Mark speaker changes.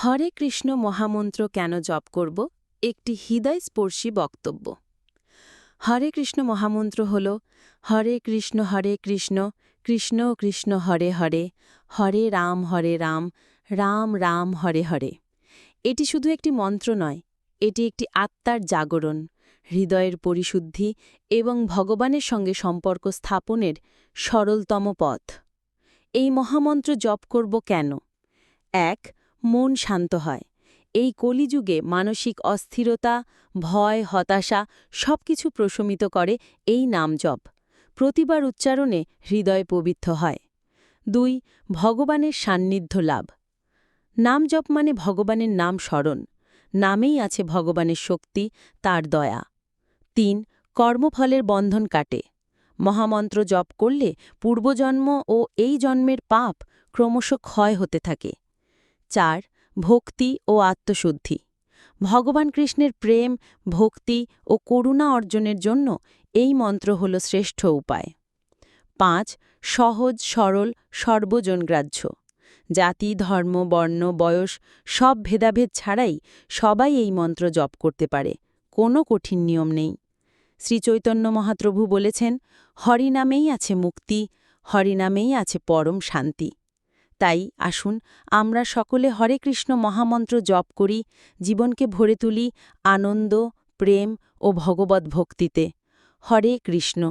Speaker 1: হরে কৃষ্ণ মহামন্ত্র কেন জপ করব একটি হৃদয়স্পর্শী বক্তব্য হরে কৃষ্ণ মহামন্ত্র হল হরে কৃষ্ণ হরে কৃষ্ণ কৃষ্ণ কৃষ্ণ হরে হরে হরে রাম হরে রাম রাম রাম হরে হরে এটি শুধু একটি মন্ত্র নয় এটি একটি আত্মার জাগরণ হৃদয়ের পরিশুদ্ধি এবং ভগবানের সঙ্গে সম্পর্ক স্থাপনের সরলতম পথ এই মহামন্ত্র জপ করব কেন এক মন শান্ত হয় এই কলিযুগে মানসিক অস্থিরতা ভয় হতাশা সবকিছু প্রশমিত করে এই নামজপ প্রতিবার উচ্চারণে হৃদয় পবিত্র হয় দুই ভগবানের সান্নিধ্য লাভ নাম জপ মানে ভগবানের নাম স্মরণ নামেই আছে ভগবানের শক্তি তার দয়া তিন কর্মফলের বন্ধন কাটে মহামন্ত্র জপ করলে পূর্বজন্ম ও এই জন্মের পাপ ক্রমশ ক্ষয় হতে থাকে চার ভক্তি ও আত্মশুদ্ধি ভগবান কৃষ্ণের প্রেম ভক্তি ও করুণা অর্জনের জন্য এই মন্ত্র হল শ্রেষ্ঠ উপায় পাঁচ সহজ সরল সর্বজনগ্রাহ্য জাতি ধর্ম বর্ণ বয়স সব ভেদাভেদ ছাড়াই সবাই এই মন্ত্র জপ করতে পারে কোনো কঠিন নিয়ম নেই শ্রীচৈতন্য মহাপ্রভু বলেছেন হরিনামেই আছে মুক্তি হরিনামেই আছে পরম শান্তি তাই আসুন আমরা সকলে হরে কৃষ্ণ মহামন্ত্র জপ করি জীবনকে ভরে তুলি আনন্দ প্রেম ও ভগবত ভক্তিতে হরে কৃষ্ণ